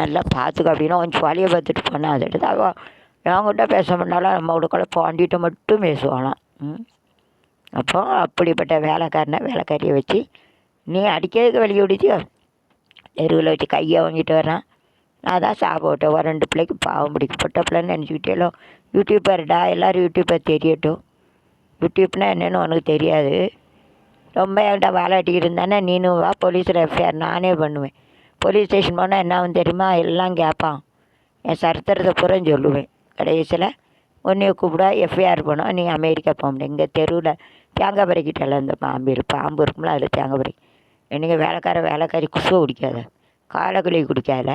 நல்லா பார்த்துக்க அப்படின்னா கொஞ்சம் வழியை பார்த்துட்டு போனால் அதை எடுத்து அவள் அவங்ககிட்ட பேச முன்னாலும் நம்ம உடுக்கல பாண்டிகிட்ட மட்டும் பேசுவாளாம் ம். அப்போ அப்படிப்பட்ட வேலைக்காரனை வேலைக்காரியை வச்சு நீ அடிக்கிறதுக்கு வெளியே விடுச்சியோ தெருவில் வச்சு கையை வாங்கிட்டு வரான் நான் தான் சாப்பிட்டேன் ஒரு ரெண்டு பிள்ளைக்கு பாவம் பிடிக்கும். பொட்ட பிள்ளைன்னு நினச்சிக்கிட்டேலோ யூடியூப்பர்டா எல்லோரும் யூடியூப்பர் தெரியட்டும். யூடியூப்னா என்னென்னு உனக்கு தெரியாது. ரொம்ப என்கிட்ட வாலாட்டிக்கிட்டு இருந்தானே நீனும் வா போலீஸில் எஃப்ஐஆர் நானே பண்ணுவேன். போலீஸ் ஸ்டேஷன் போனால் என்ன தெரியுமா? எல்லாம் கேட்பான் என் சரித்திரத்தை பூரா சொல்லுவேன். கடைசியில் உன்னைய கூப்பிடா எஃப்ஐஆர் போனோம் நீ அமெரிக்கா போக முடியும். இங்கே தெருவில் தேங்காய் பறிக்கிட்டல இந்த பாம்பு இரு பாம்பு இருக்கும்ல அதில் தேங்காய் பறி என்னங்க வேலைக்கார வேலைக்காரி குசுவை குடிக்காத. காலக்குழி குடிக்காத.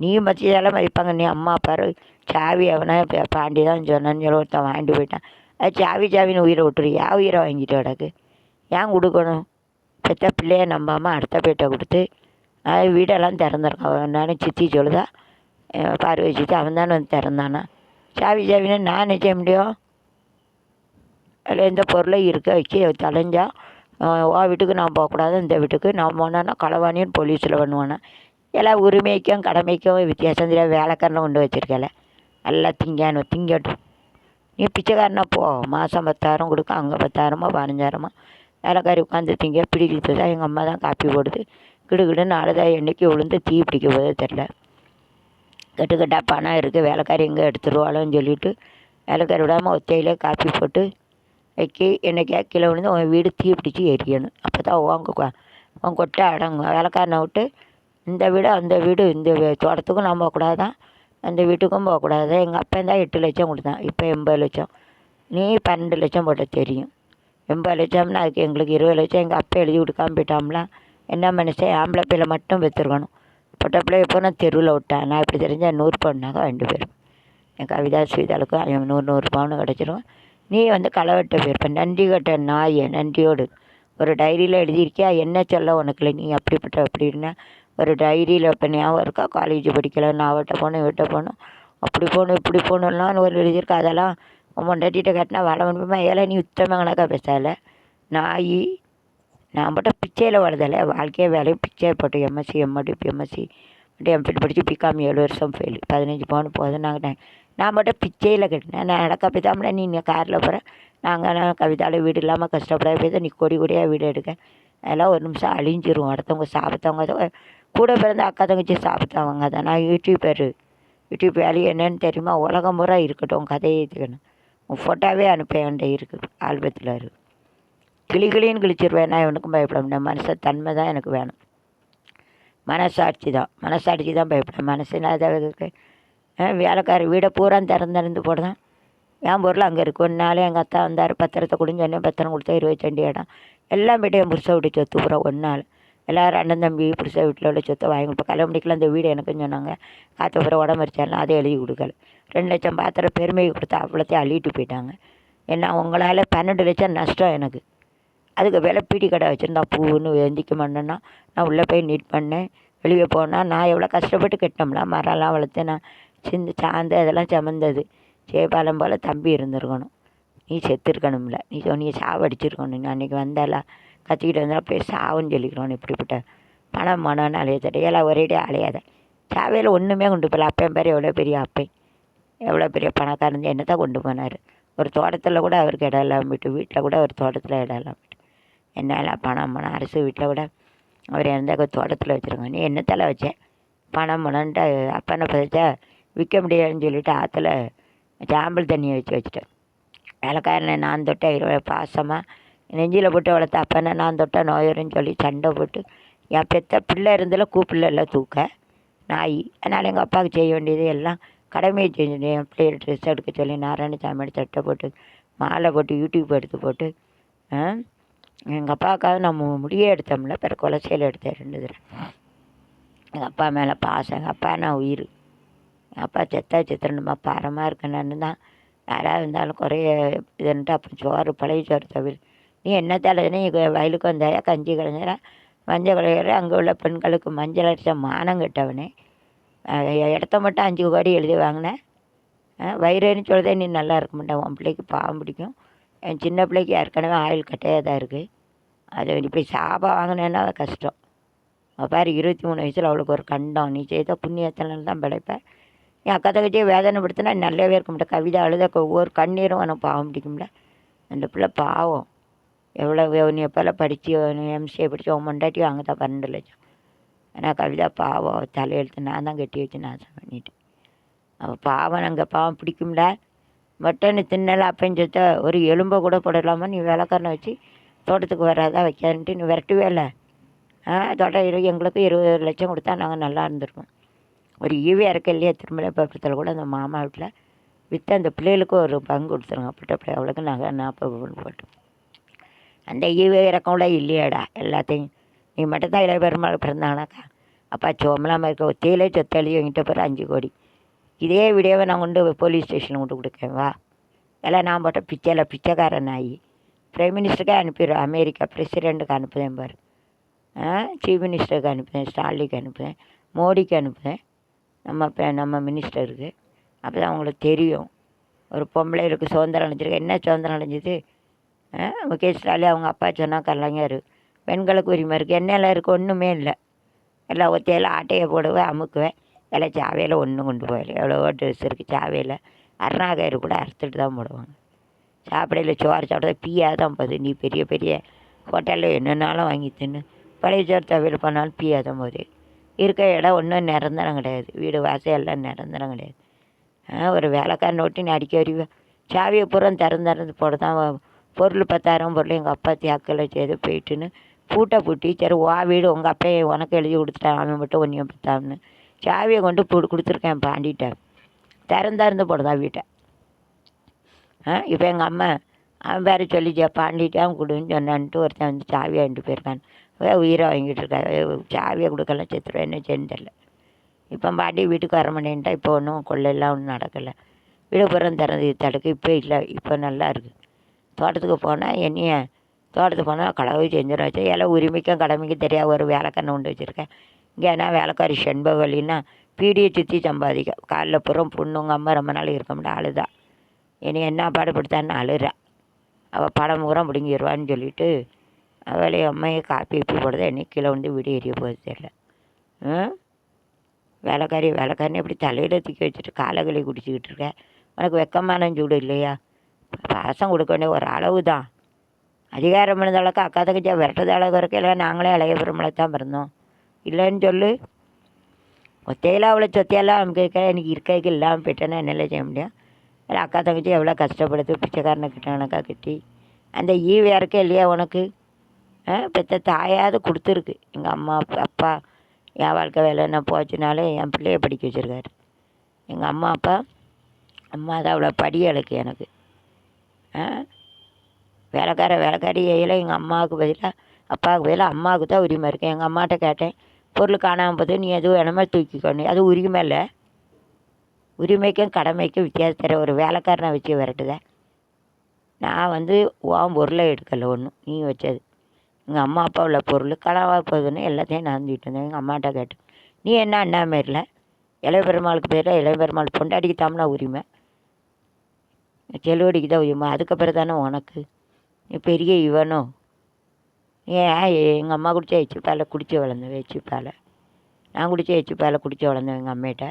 நீ மதியதெல்லாம் மதிப்பாங்க. நீ அம்மா பாரு. சாவி அவனை பாண்டி தான் சொன்னான்னு சொல்லி ஒருத்தன் வாங்கிட்டு போயிட்டான். அது சாவி சாவின்னு உயிரை விட்டுரு. ஏன் உயிரை வாங்கிட்டு கிடக்கு. ஏன் கொடுக்கணும்? பெத்த பிள்ளைய நம்பாமல் அடுத்த பேட்டை கொடுத்து வீடெல்லாம் திறந்துருக்கான் நானும் சித்தி சொல்லுதா பார்வை சித்தி அவன் தானே வந்து திறந்தானா சாவி சாவின்னு நான் செய்ய முடியும் அதில் எந்த பொருளும் இருக்க வச்சு தொலைஞ்சா ஓ வீட்டுக்கு நான் போகக்கூடாது இந்த வீட்டுக்கு நான் போனேன்னா களவாணின்னு போலீஸில் பண்ணுவானே எல்லாம் உரிமைக்கும் கடமைக்கும் வித்தியாசம் தெரியாது வேலைக்காரனை கொண்டு வச்சுருக்கல எல்லாம் திங்கானு திங்கட்டும் நீ பிச்சைக்காரனா போ மாதம் பத்தாயிரம் கொடுக்க அங்கே பத்தாயிரமா பதினஞ்சாயிரமா வேலைக்காரி உட்காந்து திங்க பிடிக்கிறது தான் எங்கள் அம்மா தான் காப்பி போடுது கிடுகிடுன்னு அழுதா என்றைக்கு விழுந்து தீ பிடிக்க போதே தெரில கட்டுக்கட்டா பணம் இருக்குது வேலைக்காரி எங்கே எடுத்துருவாளோன்னு சொல்லிட்டு வேலைக்காரி விடாமல் ஒத்தையிலே காப்பி போட்டு வைக்கி என்னைக்கா கீழே விழுந்து உன் வீடு தீ பிடிச்சி எரியணும். அப்போ தான் உங்க உன் கொட்டை அடங்கும். வேலைக்காரனை விட்டு இந்த வீடு அந்த வீடு இந்த வீ- தோட்டத்துக்கும் நான் போகக்கூடாதான் அந்த வீட்டுக்கும் போகக்கூடாது. எங்கள் அப்பா தான் எட்டு லட்சம் கொடுத்தான் இப்போ எண்பது லட்சம். நீ பன்னெண்டு லட்சம் போட்ட தெரியும். எண்பது லட்சம்னா அதுக்கு எங்களுக்கு இருபது லட்சம். எங்கள் அப்பா எழுதி கொடுக்காம போயிட்டாம்லாம் என்ன மனுஷன் ஆம்பளை பிள்ளை மட்டும் பெற்றுருக்கணும். பொட்டை பிள்ளைய போனால் தெருவில் விட்டா நான் இப்படி தெரிஞ்சால் நூறு பவுன்னாக்கா ரெண்டு பேரும் என் கவிதா ஸ்வீதாளுக்கும் அவன் நூறு நூறு பவுன் கிடச்சிரும். நீ வந்து களவெட்ட போயிருப்ப நன்றி கட்ட நாய் நன்றியோடு. ஒரு டைரியில் எழுதியிருக்கியா? என்ன சொல்ல உனக்கு? இல்லை நீ அப்படிப்பட்ட அப்படின்னா ஒரு டைரியில் இப்போ ஞாபகம் இருக்கா? காலேஜ் படிக்கல நான் அவட்ட போனேன் இவட்ட போனோம். அப்படி போகணும் இப்படி போகணும்லாம் ஒரு எழுதியிருக்கா? அதெல்லாம் உன் கட்டினா வள முடியுமா ஏழை நீ உத்தம கணக்காக பேசல நாய் நான் மட்டும் பிச்சையில் வரதில்ல வாழ்க்கையே வேலையும் பிச்சை போட்டு எம்எஸ்சி எம்எடி எம்எஸ்சி எம்ஃபில் படித்து பிகாம் ஏழு வருஷம் ஃபெயில் பதினஞ்சு பவுன் போதும் நான் மட்டும் பிச்சையில் கட்டினேன். நான் நடக்க போய்த்தாமல நீ காரில் போகிறேன் நாங்கள் நான் கவிதாவில் வீடு இல்லாமல் கஷ்டப்படாத போய் நீ கொடி கொடியாக வீடு எடுக்க. அதெல்லாம் ஒரு நிமிஷம் அழிஞ்சிரும். அடுத்தவங்க சாப்பிட்டவங்க கூட பிறந்த அக்கா தங்கச்சி சாப்பிட்டவங்க தான் நான் யூடியூபர் யூடியூப் வேலையை என்னென்னு தெரியுமா? உலகம் பூரா இருக்கட்டும். கதையை எடுத்துக்கணும் உன் ஃபோட்டோவே அனுப்ப வேண்டிய இருக்குது ஆல்பத்தில் இருக்குது கிளி கிளின்னு கிழிச்சிருவேன். நான் இவனுக்கும் பயப்பட முடியாது மனச தன்மை தான் எனக்கு வேணும். மனசாட்சி தான். மனசாட்சி தான் பயப்படும். மனசு இல்லாதவர்களுக்கு வேலைக்கார வீடை பூரா திறந்திருந்து போடுதான். என் பொருள் அங்கே இருக்கு. ஒரு நாள் எங்கள் அத்தா வந்தார். பத்திரத்தை கொடுன்னு சொன்னேன் பத்திரம் கொடுத்தா இருபத்தஞ்சு இடம். எல்லாம் போய்ட்டு என் புருஷ வீட்டு சொத்து பூரா ஒரு நாள் எல்லோரும் அண்ணன் தம்பி புருஷ வீட்டில் உள்ள சொத்தை வாங்கி கொடுப்பேன் கல்யாணம் முடிக்கல அந்த வீடு எனக்குன்னு சொன்னாங்க. காற்று பூரா உடம்பு வச்சாலும் அதை எழுதி கொடுக்கல. ரெண்டு லட்சம் பாத்திரம் பெருமையை கொடுத்தா அவ்வளோத்தையும் அள்ளிட்டு போயிட்டாங்க. ஏன்னா உங்களால் பன்னெண்டு லட்சம் நஷ்டம் எனக்கு. அதுக்கு விலை பீடி கடை வச்சுருந்தா பூன்னு எந்திக்க மாட்டேன்னா நான் உள்ளே போய் நீட் பண்ணேன். வெளியே போனால் நான் எவ்வளோ கஷ்டப்பட்டு கட்டினோம்ல மரம்லாம் வளர்த்து நான் சிந்து சாந்து அதெல்லாம் சமந்தது. சேபாலம் போல் தம்பி இருந்திருக்கணும். நீ செத்துருக்கணும்ல. நீ சொன்னிய சாவடிச்சிருக்கணும். நீ அன்றைக்கி வந்தால கத்திக்கிட்டு வந்தால் போய் சாவுன்னு சொல்லிக்கிறோம் இப்படிப்பட்ட பணம் மனம்னு அலைய தடையெல்லாம் ஒரேடியே அலையாத. சாவையில் ஒன்றுமே கொண்டு போகல. அப்பையன் பேர் எவ்வளோ பெரிய அப்பேன் எவ்வளோ பெரிய பணக்காரன். என்ன தான் கொண்டு போனார்? ஒரு தோட்டத்தில் கூட அவருக்கு இடம் இல்லாமல் போயிட்டு வீட்டில் கூட ஒரு தோட்டத்தில் இடம் இல்லாமல் என்னால் பணம் பணம் அரசு வீட்டில் கூட அவர் இறந்த தோட்டத்தில் வச்சுருக்கோம். நீ என்னத்தால வச்சேன் பணம் பணம்ன்ட்டு அப்பனை பதிச்சா? விற்க முடியாதுன்னு சொல்லிட்டு ஆற்றுல சாம்பல் தண்ணியை வச்சு வச்சுட்டேன். வேலைக்காரனை நான் தொட்டேன் இரு- பாசமாக நெஞ்சில் போட்டு வளர்த்த அப்பனை நான் தொட்டேன் நோயருன்னு சொல்லி சண்டை போட்டு என் பெத்த பிள்ளை இருந்தால கூப்பிடல எல்லாம் தூக்க. நாய். அதனால் எங்கள் அப்பாவுக்கு செய்ய வேண்டியது எல்லாம் கடமையை செஞ்சு என் பிள்ளைய ட்ரெஸ் எடுக்க சொல்லி நாராயணசாமி சட்டை போட்டு மாலை போட்டு யூடியூப் எடுத்து போட்டு எங்கள் அப்பாவுக்காக நம்ம முடியே எடுத்தோம்ல பிறகு கொலசையில் எடுத்தேன் ரெண்டு தடவை எங்கள் அப்பா மேலே பாசம் எங்கள் அப்பா நான் உயிர். எங்கள் அப்பா செத்தா செத்துறணுமா பாரமாக இருக்கணும்னு தான். யாராவது இருந்தாலும் குறைய இதுன்ட்டு அப்போ சோறு பழைய சோறு தவிர. நீ என்ன தலை வயலுக்கு வந்தாயா? கஞ்சி கலைஞரா மஞ்சள் கலைஞர் அங்கே உள்ள பெண்களுக்கு மஞ்சள் அடித்த மானம் கெட்டவனே. இடத்த மட்டும் அஞ்சு கோடி எழுதி வாங்கினேன் வயிறுன்னு சொல்லுதே நீ நல்லா இருக்க மாட்டேன் உன் பிள்ளைக்கு பாவம் பிடிக்கும். என் சின்ன பிள்ளைக்கு ஏற்கனவே ஆயில் கட்டையாக தான் இருக்குது அதை இப்படி சாபம் வாங்கினேன்னா கஷ்டம். அவள் பாரு இருபத்தி மூணு வயசில் அவளுக்கு ஒரு கண்டம். நீ செய்த புண்ணியத்தினால தான் பிழைப்பேன் என் அக்கா தங்கச்சியை வேதனைப்படுத்தினா நல்லாவே இருக்க மாட்டேன். கவிதை அழுத ஒவ்வொரு கண்ணீரும் உனக்கு பாவம் பிடிக்கும்ல. அந்த பிள்ளை பாவம். எவ்வளோ நீ எப்போல்லாம் படித்து எம்சிஏ படித்து உன் மண்டாட்டி அங்கே தான் பன்னெண்டு லட்சம். ஆனால் கவிதா பாவம். தலையெழுத்து நான் தான் கட்டி வச்சு நாசம் பண்ணிட்டேன். அவள் பாவம் அங்கே பாவம் பிடிக்கும்ல. மட்டன் தின்னலை அப்படின்னு சொல்லிட்டு ஒரு எலும்பை கூட போடலாமா? நீ வேலைக்காரனை வச்சு தோட்டத்துக்கு வராதா வைக்காதுன்ட்டு நீ விரட்டுவே இல்லை. ஆ தோட்டம் இரு எங்களுக்கு இருபது லட்சம் கொடுத்தா நாங்கள் நல்லா இருந்திருப்போம். ஒரு ஈவி இறக்க இல்லையா திருமலைப்பக்கத்தில் கூட அந்த மாமா வீட்டில். விற்று அந்த பிள்ளைகளுக்கு ஒரு பங்கு கொடுத்துருங்க. அப்படி அப்படி அவளுக்கு நாங்கள் நாற்பது போட்டோம் அந்த ஈவி இறக்கம் கூட இல்லையாடா எல்லாத்தையும். நீ மட்டும்தான் இளைய பெருமாள் பிறந்தானாக்கா. அப்பா சோமலாமல் இருக்க ஒத்தையிலே சொத்து எழுதி என்கிட்ட பிறகு அஞ்சு கோடி. இதே வீடியோவை நான் கொண்டு போலீஸ் ஸ்டேஷனுக்கு கொண்டு கொடுக்கேன் வா. எல்லாம் நான் போட்ட பிச்சையில் பிச்சைக்காரன் ஆகி பிரைம் மினிஸ்டருக்கே அனுப்பிடுவேன் அமெரிக்கா பிரசிடெண்ட்டுக்கு அனுப்புதேன் பாரு. சீஃப் மினிஸ்டருக்கு அனுப்புதேன் ஸ்டாலினுக்கு அனுப்புதேன் மோடிக்கு அனுப்புதேன். நம்ம இப்போ நம்ம மினிஸ்டருக்கு அப்போ தான் அவங்களுக்கு தெரியும். ஒரு பொம்பளை இருக்குது சுதந்திரம் அடைஞ்சிருக்கு. என்ன சுதந்திரம் அடைஞ்சது? ஆ முகேஷ் ஸ்டாலின் அவங்க அப்பா சொன்னால் கலைஞர். பெண்களுக்கு உரிமை இருக்குது என்னெல்லாம் இருக்குது ஒன்றுமே இல்லை. எல்லாம் ஒத்தையில் ஆட்டையை போடுவேன் அமுக்குவேன். எல்லாம் சாவையில் ஒன்றும் கொண்டு போயிடல எவ்வளவோ ட்ரெஸ் இருக்குது சாவையில் அருணாகயிறு கூட அறுத்துட்டு தான் போடுவாங்க. சாப்பிடையில் சோறு சாப்பிட்டா பீயாக தான் போகுது. நீ பெரிய பெரிய ஹோட்டலில் என்னென்னாலும் வாங்கி தின்னு பழைய சோறு தவிர பண்ணாலும் பீயாக தான் போகுது. இருக்க இடம் ஒன்றும் நிரந்தரம் கிடையாது. வீடு வாசல் எல்லாம் நிரந்தரம் கிடையாது. ஒரு வேலைக்காரன் ஒட்டி நீ அடிக்க வரி சாவியை பூரா திறந்து திறந்து போட தான் பொருள் பத்தாயிரம் பொருள் எங்கள் அப்பா தியாக்கில் செய்து போயிட்டுன்னு பூட்டை பூட்டி சரி வா வீடு உங்கள் அப்பா உனக்கு எழுதி கொடுத்துட்டான். அவன் மட்டும் ஒன்றையும் பத்தாம்னு சாவியை கொண்டு பு கொடுத்துருக்கேன் பாண்டிகிட்ட திறந்தா இருந்து போடுதா வீட்டை. ஆ இப்போ எங்கள் அம்மா அவன் வேறு சொல்லிச்சா பாண்டிட்டான் கொடுன்னு சொன்னான்ட்டு ஒருத்தன் வந்து சாவியை வாங்கிட்டு போயிருக்கான். உயிரை வாங்கிட்டு இருக்கா சாவியை கொடுக்கலாம் செத்துருவேன் என்ன செய்யணும் தெரில இப்போ பாண்டி வீட்டுக்கு வர மாட்டேன்ட்டா இப்போ ஒன்றும் கொள்ளையெல்லாம் ஒன்றும் நடக்கலை. விழுப்புரம் திறந்து தடுக்கு இப்போ இல்லை இப்போ நல்லா இருக்குது தோட்டத்துக்கு போனால் என்னைய தோட்டத்துக்கு போனால் கடவுள் செஞ்சிடும் வச்சு எல்லாம் உரிமைக்கும் கடமைக்கும் தெரியாத ஒரு வேலைக்கண்ணை கொண்டு வச்சுருக்கேன். இங்கே வேலைக்காரி செண்பகவல்லின்னா பீடியை சுற்றி சம்பாதிக்க. காலில் புறம் பொண்ணுங்க அம்மா ரொம்ப நாள் இருக்க முடியாது அழுதா. இனி என்ன பாடுபடுத்தான்னு அழுறா. அவள் படம் பூரா பிடுங்கிடுவான்னு சொல்லிட்டு அவளே அம்மையை காப்பி இப்படி போடுறது என்னை கீழே வந்து வீடு எரிய போகிறது தெரியல. ம்? வேலைக்காரி வேலைக்காரனே இப்படி தலையில் தூக்கி வச்சுட்டு காலகளி குடிச்சிக்கிட்டு இருக்கேன் உனக்கு வெக்கமான சூடு இல்லையா? பாசம் கொடுக்க வேண்டிய ஒரு அளவு தான் அதிகாரம் பண்ணத அளவுக்கு அக்கா தங்கச்சியா விரட்டது அளவு வரைக்கும் இல்லை நாங்களே இளைய பெருமளை தான் பிறந்தோம். இல்லைன்னு சொல்லு. ஒத்தையில் அவ்வளோ சொத்தையெல்லாம் நமக்கு இருக்க எனக்கு இருக்கைக்கு இல்லாமல் போயிட்டேன்னா என்னென்ன செய்ய முடியும்? இல்லை அக்கா தங்கச்சி எவ்வளோ கஷ்டப்படுது பிச்சைக்காரனை கிட்ட கட்டி. அந்த ஈவு இறக்க இல்லையா உனக்கு? ஆ பெற்ற தாயாவது கொடுத்துருக்கு. எங்கள் அம்மா அப்பா- என் வாழ்க்கை வேலை என்ன போச்சுனாலே என் பிள்ளைய படிக்க வச்சுருக்காரு. எங்கள் அம்மா அப்பா அம்மா தான் அவ்வளோ படி அழுக்கு எனக்கு. ஆ வேலைக்கார வேலைக்காரி ஏயில எங்கள் அம்மாவுக்கு பதிலாக அப்பாவுக்கு பதிலாக அம்மாவுக்கு தான் உரிமை இருக்குது எங்கள் அம்மாட்ட கேட்டேன் பொருள் காணாமல் போது நீ எதுவும் வேணுமோ தூக்கிக்கணும் அது உரிமை இல்லை. உரிமைக்கும் கடமைக்கும் வித்தியாசம் தர ஒரு வேலைக்காரனை வச்சு விரட்டுத. நான் வந்து உன் பொருளை எடுக்கலை ஒன்றும் நீ வச்சது. எங்கள் அம்மா அப்பா உள்ள பொருள் கனவா போகுதுன்னு எல்லாத்தையும் நான் இருந்தேன். எங்கள் அம்மாட்ட கேட்டேன். நீ என்ன அண்ணா மாரில? இளைய பெருமாளுக்கு பேரில் இளைய பெருமாள் பொண்டாடிக்கு தாம்னா உரிமை. செலுவடிக்கு தான் உரிமை? அதுக்கப்புறம் தானே உனக்கு. நீ பெரிய இவனோ? ஏன் எங்கள் அம்மா குடிச்ச எச்சு பாலை குடிச்சு வளர்ந்தேன் எச்சு பாலை நான் குடிச்ச எச்சு பாலை குடிச்சு வளர்ந்தேன் எங்கள் அம்மிட்ட?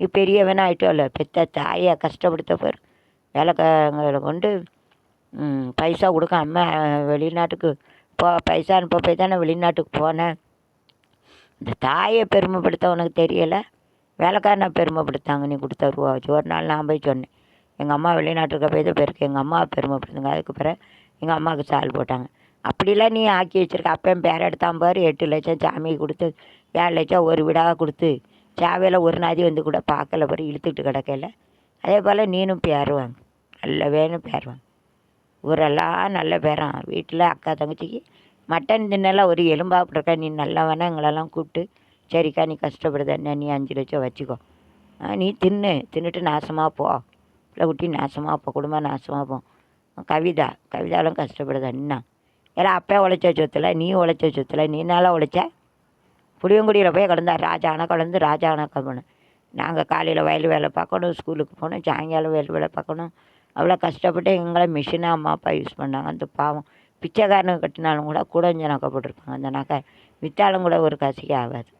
இப்போ பெரியவனா ஆகிட்டோம்ல பெத்த தாயை கஷ்டப்படுத்த பாரு. வேலைக்காரங்களை கொண்டு பைசா கொடுக்க அம்மா வெளிநாட்டுக்கு போ பைசா அனுப்ப போய் தானே வெளிநாட்டுக்கு போனேன் இந்த தாயை பெருமைப்படுத்த உனக்கு தெரியலை? வேலைக்காரனை பெருமைப்படுத்தாங்க நீ கொடுத்த ரூபா வச்சு ஒரு நாள் நான் போய் சொன்னேன். எங்கள் அம்மா வெளிநாட்டுக்கு போய் தான் போயிருக்கு எங்கள் அம்மாவை பெருமைப்படுத்துங்க. அதுக்கு பிறகு எங்கள் அம்மாவுக்கு சால் போட்டாங்க. அப்படிலாம் நீ ஆக்கி வச்சிருக்க. என் பேர் எடுத்தான் பாரு. எட்டு லட்சம் சாமி கொடுத்து ஏழு லட்சம் ஒரு வீடாக கொடுத்து சாவையில் ஒரு நாதி வந்து கூட பார்க்கல பாரு. இழுத்துக்கிட்டு கிடக்கல அதே போல் நீனும் பேருவாங்க நல்ல வேணும் பேருவாங்க ஊரெல்லாம் நல்ல பேரான் வீட்டில் அக்கா தங்கச்சிக்கு மட்டன் தின்னெல்லாம் ஒரு எலும்பாப்பிட்ருக்கா நீ நல்லவனா? எங்களெல்லாம் கூப்பிட்டு சரிக்கா நீ கஷ்டப்படுத என்ன? நீ அஞ்சு லட்சம் வச்சுக்கோ. ஆ, நீ தின்னு. தின்னுட்டு நாசமாக போ. பிள்ளை குட்டி நாசமாக போ. குடும்பம் நாசமாக போ. கவிதா. கவிதாலும் கஷ்டப்படுதா என்ன ஏன்னா அப்பே உழைச்ச சொத்துல நீ உழைச்ச சொத்துல நீ நல்லா உழைச்ச? புளியங்குடியில் போய் கிடந்தா ராஜானா கலந்து ராஜானா கம்பனு. நாங்கள் காலையில் வயல் வேலை பார்க்கணும் ஸ்கூலுக்கு போகணும் சாயங்காலம் வயல் வேலை பார்க்கணும். அவ்வளோ கஷ்டப்பட்டு எங்களை மிஷினாக அம்மா அப்பா யூஸ் பண்ணாங்க. அந்த பாவம். பிச்சைக்காரனுக்கு கட்டினாலும் கூட கூட கொஞ்சம் நக்கை போட்டிருப்பாங்க அந்த நகை. விற்றாலும் கூட ஒரு காசுக்கு ஆகாது.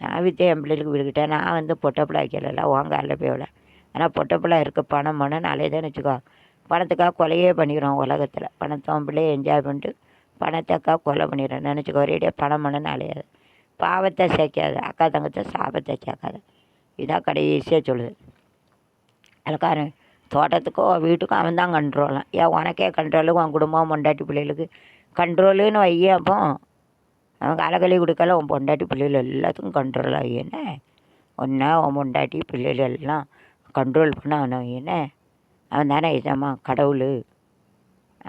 நான் விற்று என் பிள்ளைகளுக்கு விழுக்கிட்டேன் நான் வந்து பொட்டப்பிள்ளை வைக்கல உன் காலில் போய் விட ஆனால் பொட்டப்பிள்ளை இருக்க பணம் பணம் அலையுதுன்னு வச்சுக்கோ. பணத்துக்காக கொலையே பண்ணிக்கிறோம் உலகத்தில். பணத்தை உன் பிள்ளைய என்ஜாய் பண்ணிட்டு பணத்தைக்காக கொலை பண்ணிடுறேன் நினச்சிக்கோ ஒரேடியாக பணம் பண்ணணும்னு அலையாது. பாவத்தை சேர்க்காது அக்கா தங்கத்தை சாபத்தை சேர்க்காது. இதான் கடைசியாக சொல்லுது. அதுக்காரன் தோட்டத்துக்கோ வீட்டுக்கும் அவன் தான் கண்ட்ரோலாம் ஏன் உனக்கே கண்ட்ரோலு உன் குடும்பம் பொண்டாட்டி பிள்ளைகளுக்கு கண்ட்ரோலுன்னு வையே அப்போ? அவன் அலகலி கொடுக்கல உன் பொண்டாட்டி பிள்ளைகள் எல்லாத்துக்கும் கண்ட்ரோல் ஆகி ஒன்றா உன் பொண்டாட்டி பிள்ளைகள் எல்லாம் கண்ட்ரோல் பண்ண அவன் என்ன? அவன் தானே இதம்மா கடவுள்.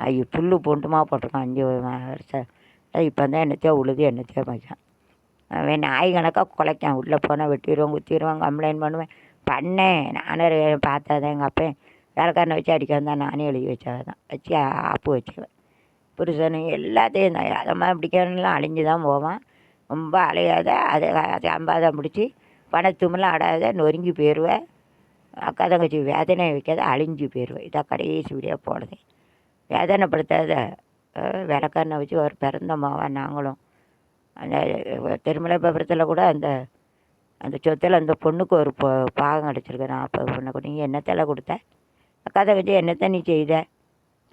ஐயோ புல்லு பூண்டுமா போட்டிருக்கான். அஞ்சு வருஷம் இப்போ தான் என்னத்தையோ உழுது என்னத்தையோ மச்சான். அவன் நாய் கணக்காக குலைக்கான். உள்ளே போனால் வெட்டிடுவான் குத்திடுவான் கம்ப்ளைண்ட் பண்ணுவேன். பண்ணேன் நானும் பார்த்தா தான் எங்கள் அப்பேன் வேலைக்காரனை வச்சு அடிக்க வந்தான் நானே எழுதி வச்சாதான் வச்சு ஆப்பு வச்சுவேன் புருஷனு எல்லாத்தையும் தான் அதை மாதிரி பிடிக்கிறவங்களாம் அழிஞ்சு தான் போவான். ரொம்ப அலையாத அதை அதை அம்பாதம் பிடிச்சி பணத்துமெல்லாம் ஆடாத நொறுங்கி போயிடுவேன் அக்கா தங்கச்சி வேதனை வைக்காத அழிஞ்சு போயிடுவேன் இதான் கடைசி வீடியோ போனது. வேதனைப்படுத்தாத விளக்கண்ணை வச்சு ஒரு பிறந்த மாவா நாங்களும். அந்த திருமலைபுரத்தில் கூட அந்த அந்த சொத்தில் அந்த பொண்ணுக்கு ஒரு பொ பாகம் கிடச்சிருக்கு நாற்பது அப்போ பொண்ணை நீ என்னத்தெல்லாம் கொடுத்த? அக்கா தங்கச்சி என்னத்தை நீ செய்த?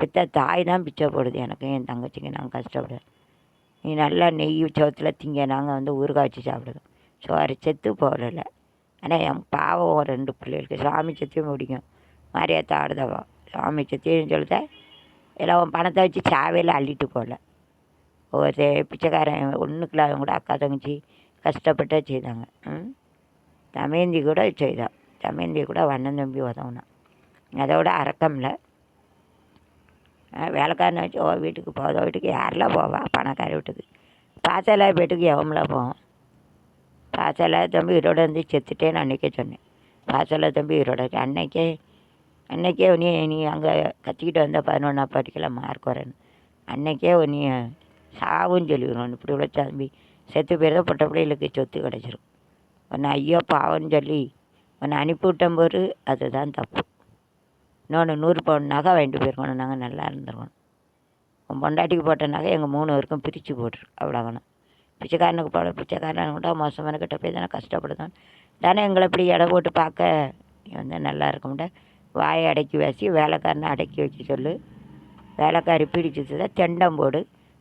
பித்த தாய் தான் பிச்சை போடுது எனக்கு. என் தங்கச்சிக்கு நாங்கள் கஷ்டப்படுறேன். நீ நல்லா நெய் சோத்தில் திங்க. நாங்கள் வந்து ஊறுகாய்ச்சி சாப்பிடுவோம் ஸோ சோறு செத்து போகல ஆனால் என் பாவம் ரெண்டு பிள்ளைகளுக்கு. சாமி சத்தியம் பிடிக்கும் மாரியாத்தா ஆடுதவா சாமி சத்தியம் சொல்லுத எல்லாம் உன் பணத்தை வச்சு சாவையில் அள்ளிட்டு போகல ஒவ்வொரு பிச்சைக்காரன் ஒன்றுக்குள்ள கூட அக்கா தங்கச்சி கஷ்டப்பட்டே செய்தாங்க. ம்? தமேந்தி கூட செய்தான் தமேந்தி கூட வண்ணன் தம்பி உதவுனான் அதோட அறக்கம்ல. வேலைக்காரனை வச்சு ஓ வீட்டுக்கு போதோ வீட்டுக்கு யாரெல்லாம் போவா? பணக்கார வீட்டுக்கு. பாசல வீட்டுக்கு எவம்ல போவோம்? பாசல தம்பி இரோட வந்து செத்துட்டேன்னு அன்றைக்கே சொன்னேன். பாசல தம்பி உயிரோட அன்னைக்கே அன்னைக்கே நீ நீ அங்கே கத்திக்கிட்டு வந்த பதினொன்றா பாட்டிக்கெல்லாம் மார்க் வரேன்னு. அன்றைக்கே நீ சாவுன்னு சொல்லிடுவோம் இப்படி உள்ள தம்பி செத்து போயிருந்தா பொட்ட பிள்ளைகளுக்கு சொத்து கிடச்சிரும். உன்னை ஐயோ பாவம்னு சொல்லி உன்னை அனுப்பிவிட்டோம் போது அதுதான் தப்பு. இன்னொன்று நூறு பவுன் நகை வாங்கிட்டு போயிருக்கணும். நாங்கள் நல்லா இருந்திருக்கணும். உன் பொண்டாட்டிக்கு போட்ட நகை எங்கள் மூணு பேருக்கும் பிரித்து போட்டுரு. அவ்வளோங்கணும் பிச்சைக்காரனுக்கு போட பிச்சைக்காரனுக்கு கூட மோசமான கிட்ட போய் தானே கஷ்டப்படுதான். தானே எங்களை இப்படி எடை போட்டு பார்க்க? நீ வந்து நல்லா இருக்க முடியாது வாயை அடக்கி வச்சு வேலைக்காரனை அடக்கி வச்சு சொல்லு. வேலைக்காரி பிடிச்சது தான் தெண்டம் போடு.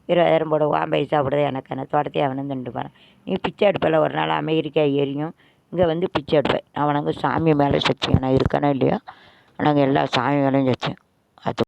இருபதாயிரம் போடு வான் பைசா எனக்கு என்ன? தோட்டத்தை அவனும் திண்டு போகிறான் நீ பிச்சை எடுப்பில் ஒரு நாள் அமெரிக்கா எரியும் இங்கே வந்து பிச்சை எடுப்பேன். அவனுங்க சாமி மேலே சத்தியம் நான் இருக்கனோ இல்லையோ? நாங்கள் எல்லா சாமி மேலேயும் சத்தியம்